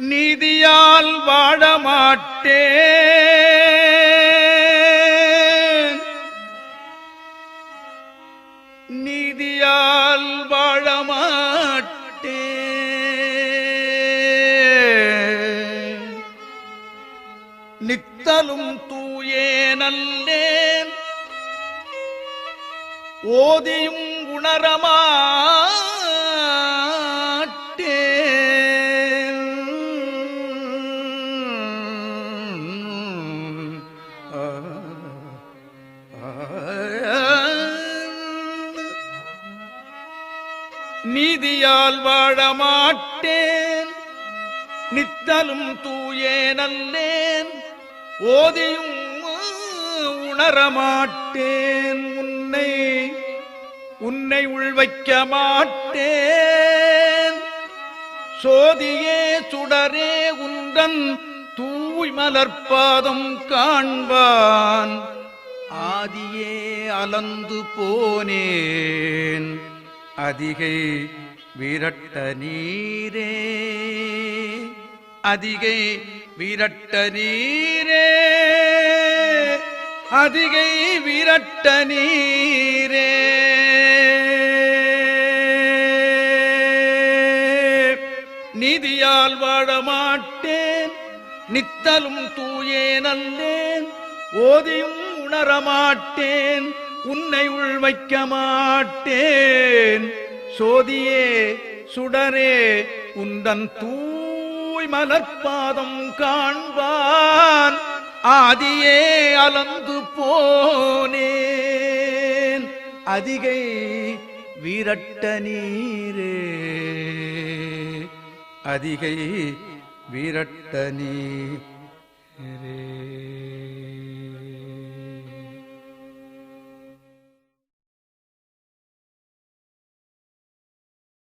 நீதியால் வாழமாட்டேன். நீதியால் வாழமாட்டேன். நித்தலும் தூயே நல்லேன் ஓதியும் உணரமா நீதியால் வாழமாட்டேன். நித்தலும் தூயே நல்லேன் ஓதியும் உணரமாட்டேன். உன்னை உன்னை உள்வைக்க மாட்டேன் சோதியே சுடரே உந்தன் தூய் மலர்பாதம் காண்பான். ஆதியே அலந்து போனே. அதிகை வீரட்ட நீரே. அதிகை வீரட்ட நீரே. அதிகை வீரட்ட நீரே. நீதியால் வாழமாட்டேன் நித்தலும் தூயே நல்லேன் ஓதியும் உணரமாட்டேன் உன்னை உள் வைக்க மாட்டேன் சோதியே சுடரே உந்தன் தூய் மலர்பாதம் காண்பான். ஆதியே அலந்து போனேன். அதிகை வீரட்ட நீரே. அதிகை வீரட்ட நீரே.